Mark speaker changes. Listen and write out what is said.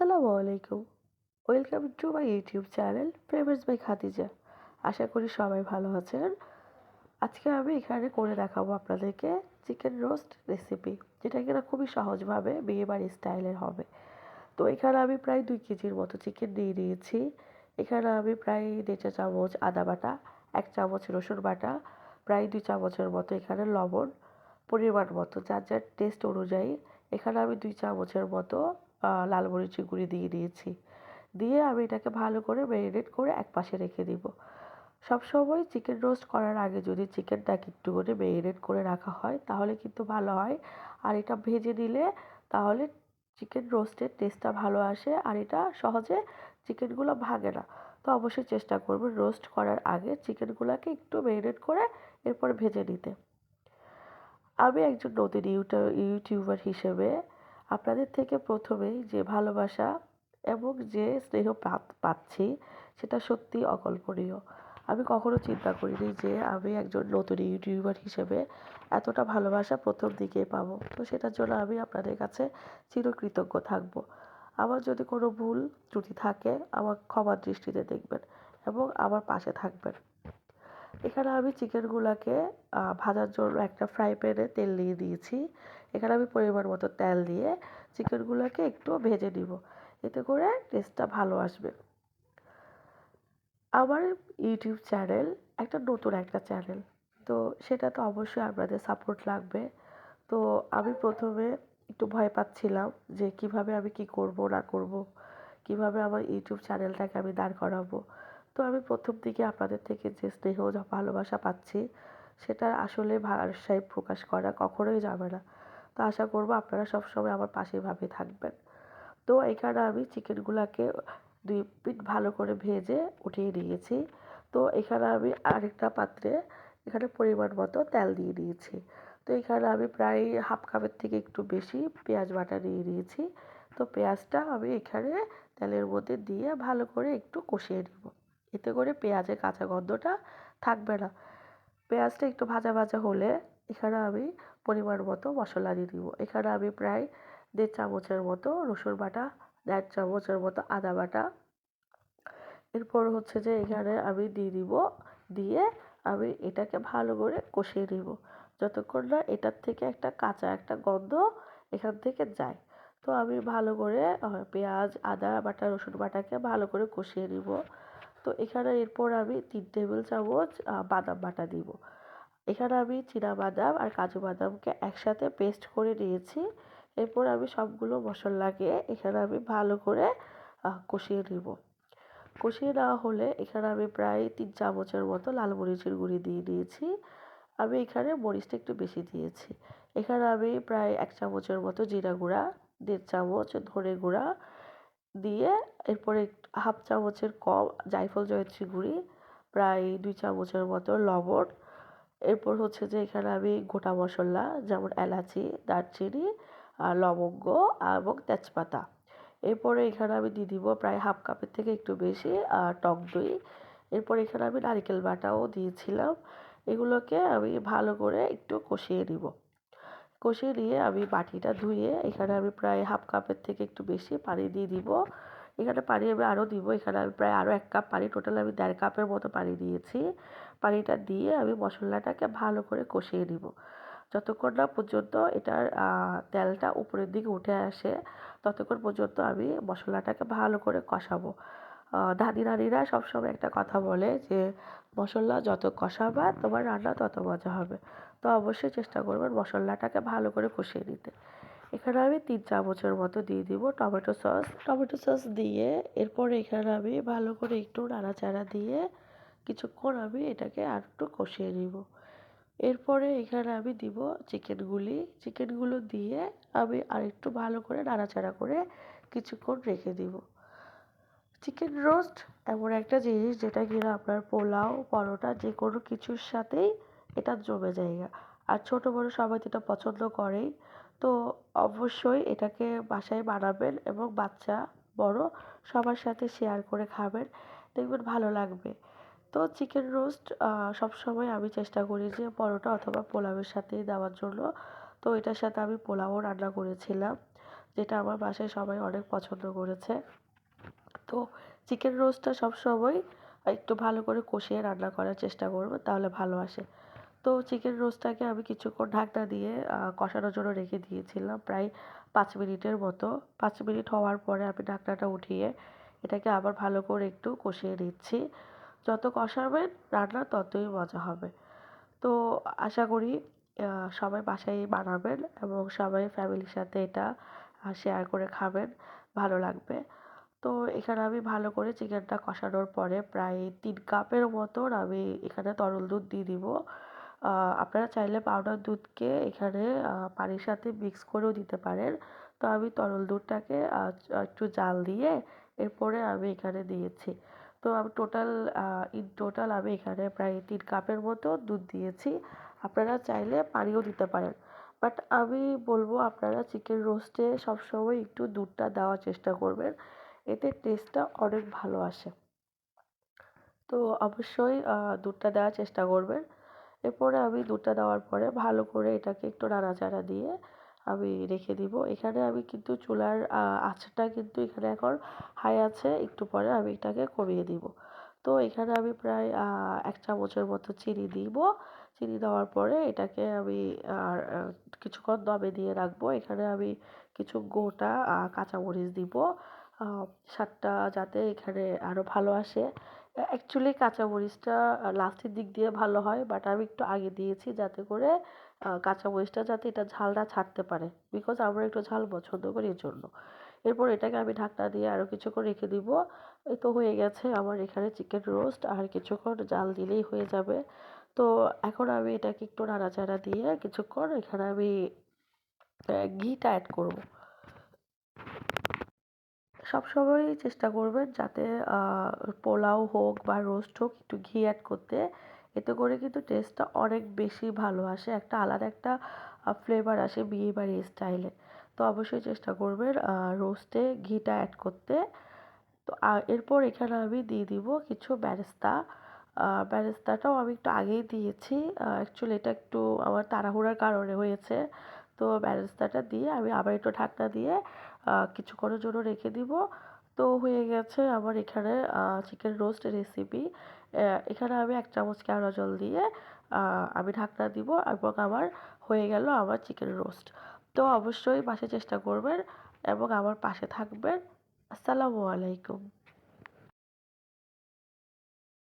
Speaker 1: আসসালামু আলাইকুম। Welcome to my YouTube channel প্রেমাস by Khadija. আশা করি সবাই ভালো আছেন। আজকে আমি এখানে করে দেখাবো আপনাদেরকে চিকেন রোস্ট রেসিপি যেটা কিনা খুবই সহজভাবে বিয়েবাড়ি স্টাইলের হবে। তো এখানে আমি প্রায় দুই কেজির মতো চিকেন নিয়ে নিয়েছি। এখানে আমি প্রায় দেড় চামচ আদা বাটা, এক চামচ রসুন বাটা, প্রায় দুই চামচের মতো এখানে লবণ, পরিমাণ মতো। যার যার টেস্ট অনুযায়ী এখানে আমি দুই চামচের মতো লাল মরিচের গুঁড়ি দিয়ে দিয়েছি। দিয়ে আমি এটাকে ভালো করে ম্যারিনেট করে এক পাশে রেখে দিব। সবসময় চিকেন রোস্ট করার আগে যদি চিকেনটাকে একটু করে ম্যারিনেট করে রাখা হয়, তাহলে কিন্তু ভালো হয়। আর এটা ভেজে নিলে তাহলে চিকেন রোস্টের টেস্টটা ভালো আসে আর এটা সহজে চিকেনগুলো ভাগে না। তো অবশ্যই চেষ্টা করবেন রোস্ট করার আগে চিকেনগুলোকে একটু ম্যারিনেট করে এরপর ভেজে নিতে। আমি একজন নতুন ইউটিউবার হিসেবে আপনাদের থেকে প্রথমেই যে ভালোবাসা এবং যে স্নেহ পাচ্ছি সেটা সত্যি অকল্পনীয়। আমি কখনো চিন্তা করিনি যে আমি একজন নতুন ইউটিউবার হিসেবে এতটা ভালোবাসা প্রথম দিকেই পাবো। তো সেটার জন্য আমি আপনাদের কাছে চিরকৃতজ্ঞ থাকব। আমার যদি কোনো ভুল ত্রুটি থাকে আমার ক্ষমার দৃষ্টিতে দেখবেন এবং আমার পাশে থাকবেন। এখানে আমি চিকেনগুলোকে ভাজার জন্য একটা ফ্রাই প্যানে তেল দিয়ে দিয়েছি। এখানে আমি পরিমাণ মতো তেল দিয়ে চিকেনগুলোকে একটু ভেজে নিব। এতে করে টেস্টটা ভালো আসবে। আমার ইউটিউব চ্যানেল একটা নতুন একটা চ্যানেল। তো সেটা তো অবশ্যই আপনাদের সাপোর্ট লাগবে। তো আমি প্রথমে একটু ভয় পাচ্ছিলাম যে কীভাবে আমি কি করব, না করব, কীভাবে আমার ইউটিউব চ্যানেলটাকে আমি দাঁড় করাবো। তো আমি প্রথম দিকে আপনাদের থেকে যে স্নেহ ভালোবাসা পাচ্ছি, সেটা আসলে ভাষায় প্রকাশ করা কখনোই যাবে না। তো আশা করব আপনারা সবসময় আমার পাশেভাবে থাকবেন। তো এখানে আমি চিকেনগুলোকে দুই পিঠ ভালো করে ভেজে উঠিয়ে নিয়েছি। তো এখানে আমি আরেকটা পাত্রে এখানে পরিমাণ মতো তেল দিয়ে দিয়েছি। তো এখানে আমি প্রায় হাফ কাপের থেকে একটু বেশি পেঁয়াজ বাটা নিয়ে নিয়েছি। তো পেঁয়াজটা আমি এখানে তেলের মধ্যে দিয়ে ভালো করে একটু কষিয়ে নেব। এতে করে পেঁয়াজের কাঁচা গন্ধটা থাকবে না। পেঁয়াজটা একটু ভাজা ভাজা হলে এখানে আমি পরিমাণ মতো মশলা দিয়ে দিব। এখানে আমি প্রায় দেড় চামচের মতো রসুন বাটা, দেড় চামচের মতো আদা বাটা। এরপর হচ্ছে যে এখানে আমি দিয়ে দিব, দিয়ে আমি এটাকে ভালো করে কষিয়ে নিব। যতক্ষণ না এটার থেকে একটা কাঁচা একটা গন্ধ এখান থেকে যায়। তো আমি ভালো করে পেঁয়াজ, আদা বাটা, রসুন বাটাকে ভালো করে কষিয়ে নিব। তো এখানে এরপর আমি তিন টেবিল চামচ বাদাম বাটা দিব। এখানে আমি চীনা বাদাম আর কাজু বাদামকে একসাথে পেস্ট করে নিয়েছি। এরপর আমি সবগুলো মশলাকে এখানে আমি ভালো করে কষিয়ে নিব। কষিয়ে নেওয়া হলে এখানে আমি প্রায় তিন চামচের মতো লাল মরিচের গুঁড়ি দিয়ে দিয়েছি। আমি এখানে মরিচটা একটু বেশি দিয়েছি। এখানে আমি প্রায় এক চামচের মতো জিরা গুঁড়া, দেড় চামচ ধনে গুঁড়া দিয়ে এরপরে হাফ চামচের কম জায়ফল জয়ত্রী গুঁড়ি, প্রায় দুই চামচের মতো লবণ। এরপর হচ্ছে যে এখানে আমি গোটা মশলা, যেমন এলাচি, দারচিনি লবঙ্গ এবং তেজপাতা। এরপরে এখানে আমি দিয়ে দিব প্রায় হাফ কাপের থেকে একটু বেশি টক দই। এরপর এখানে আমি নারিকেল বাটাও দিয়েছিলাম। এগুলোকে আমি ভালো করে একটু কষিয়ে নিব। কষিয়ে নিয়ে আমি বাটিটা ধুয়ে এখানে আমি প্রায় হাফ কাপের থেকে একটু বেশি পানি দিয়ে দিব। এখানে পানি আমি আরও দিব, এখানে আমি প্রায় আরও এক কাপ পানি টোটাল আমি দেড় কাপের মতো পানি দিয়েছি। পানিটা দিয়ে আমি মশলাটাকে ভালো করে কষিয়ে নিব। যতক্ষণ না পর্যন্ত এটার তেলটা উপরের দিকে উঠে আসে, ততক্ষণ পর্যন্ত আমি মশলাটাকে ভালো করে কষাবো। দাদি নানিরা সবসময় একটা কথা বলে যে মশলা যত কষাবা, তোমার রান্না তত মজা হবে। তো অবশ্যই চেষ্টা করবেন মশলাটাকে ভালো করে কষিয়ে নিতে। এখানে আমি তিন চামচের মতো দিয়ে দিব টমেটো সস। টমেটো সস দিয়ে এরপরে এখানে আমি ভালো করে একটু নাড়াচাড়া দিয়ে কিছুক্ষণ আমি এটাকে আর একটু কষিয়ে নিব। এরপরে এখানে আমি দিব চিকেনগুলি চিকেনগুলো দিয়ে আমি আরেকটু ভালো করে নাড়াচাড়া করে কিছুক্ষণ রেখে দিব। চিকেন রোস্ট এমন একটা জিনিস যেটা কিনা আপনার পোলাও, পরোটা যে কোনো কিছুর সাথেই এটা জমে জায়গা। আর ছোটো বড়ো সবাই তো এটা পছন্দ করেই। তো অবশ্যই এটাকে বাসায় বানাবেন এবং বাচ্চা, বড় সবার সাথে শেয়ার করে খাবেন। দেখবেন ভালো লাগবে। তো চিকেন রোস্ট সবসময় আমি চেষ্টা করি যে পরোটা অথবা পোলাওয়ের সাথে দেওয়ার জন্য। তো এটার সাথে আমি পোলাও রান্না করেছিলাম, যেটা আমার বাসায় সবাই অনেক পছন্দ করেছে। তো চিকেন রোস্টটা সবসময় একটু ভালো করে কষিয়ে রান্না করার চেষ্টা করব, তাহলে ভালো আসে। তো চিকেন রোস্টটাকে আমি কিছুক্ষণ ঢাকনা দিয়ে কষানোর জন্য রেখে দিয়েছিলাম প্রায় পাঁচ মিনিটের মতো। পাঁচ মিনিট হওয়ার পরে আমি ঢাকনাটা উঠিয়ে এটাকে আবার ভালো করে একটু কষিয়ে নিচ্ছি। যত কষাবেন রান্না ততই মজা হবে। তো আশা করি সবাই বাসায় বানাবেন এবং সবাই ফ্যামিলির সাথে এটা শেয়ার করে খাবেন, ভালো লাগবে। তো এখানে আমি ভালো করে চিকেনটা কষানোর পরে প্রায় তিন কাপের মতন আমি এখানে তরল দুধ দিয়ে দিব। আপনারা চাইলে পাউডার দুধকে এখানে পানির সাথে মিক্স করেও দিতে পারেন। তো আমি তরল দুধটাকে একটু জাল দিয়ে এরপরে আমি এখানে দিয়েছি। তো আমি টোটাল ইন টোটাল আমি এখানে প্রায় তিন কাপের মতো দুধ দিয়েছি। আপনারা চাইলে পানিও দিতে পারেন। বাট আমি বলব আপনারা চিকেন রোস্টে সবসময় একটু দুধটা দেওয়ার চেষ্টা করবেন। এতে টেস্টটা অনেক ভালো আসে। তো অবশ্যই দুধটা দেওয়ার চেষ্টা করবেন। এরপরে আমি দুধটা দেওয়ার পরে ভালো করে এটাকে একটু নাড়াচাড়া দিয়ে আমি রেখে দিব। এখানে আমি কিন্তু চুলার আঁচটা কিন্তু এখানে এখন হাই আছে। একটু পরে আমি এটাকে কমিয়ে দিব। তো এখানে আমি প্রায় এক চামচের মতো চিনি দিব। চিনি দেওয়ার পরে এটাকে আমি কিছুক্ষণ দমে দিয়ে রাখব। এখানে আমি কিছু গোটা কাঁচামরিচ দিব। স্বাদটা যাতে এখানে আরও ভালো আসে। অ্যাকচুয়ালি কাঁচামরিচটা লাস্টের দিক দিয়ে ভালো হয় বাট আমি একটু আগে দিয়েছি যাতে করে কাঁচা কাঁচামরিচটা যাতে এটা ঝালটা ছাড়তে পারে। বিকজ আমরা একটু ঝাল পছন্দ করি এর জন্য এরপর এটাকে আমি ঢাকনা দিয়ে আরও কিছুক্ষণ রেখে দিব। এই তো হয়ে গেছে আমার এখানে চিকেন রোস্ট আর কিছুক্ষণ জাল দিলেই হয়ে যাবে। তো এখন আমি এটাকে একটু নাড়াচাড়া দিয়ে কিছুক্ষণ এখানে আমি ঘিটা অ্যাড করব। সবসময়ই চেষ্টা করবেন যাতে পোলাও হোক বা রোস্ট হোক একটু ঘি অ্যাড করতে। এতে করে কিন্তু টেস্টটা অনেক বেশি ভালো আসে। একটা আলাদা একটা ফ্লেভার আসে বিয়ে বাড়ির স্টাইলে তো অবশ্যই চেষ্টা করবেন রোস্টে ঘিটা অ্যাড করতে। তো এরপর এখানে আমি দিয়ে দিব কিছু ব্যারেস্তা ব্যারেস্তাটাও আমি একটু আগেই দিয়েছি। অ্যাকচুয়ালি এটা একটু আমার তাড়াহুড়ার কারণে হয়েছে। তো ব্যারেস্তাটা দিয়ে আমি আবার একটু ঢাকনা দিয়ে কিছুক্ষণের জন্য রেখে দিব। তো হয়ে গেছে আমার এখানে চিকেন রোস্ট রেসিপি এখানে আমি এক চামচ কেওড়া জল দিয়ে আমি ঢাকনা দিব এবং আমার হয়ে গেল আমার চিকেন রোস্ট তো অবশ্যই পাশে চেষ্টা করবেন এবং আমার পাশে থাকবেন। আসসালামু আলাইকুম।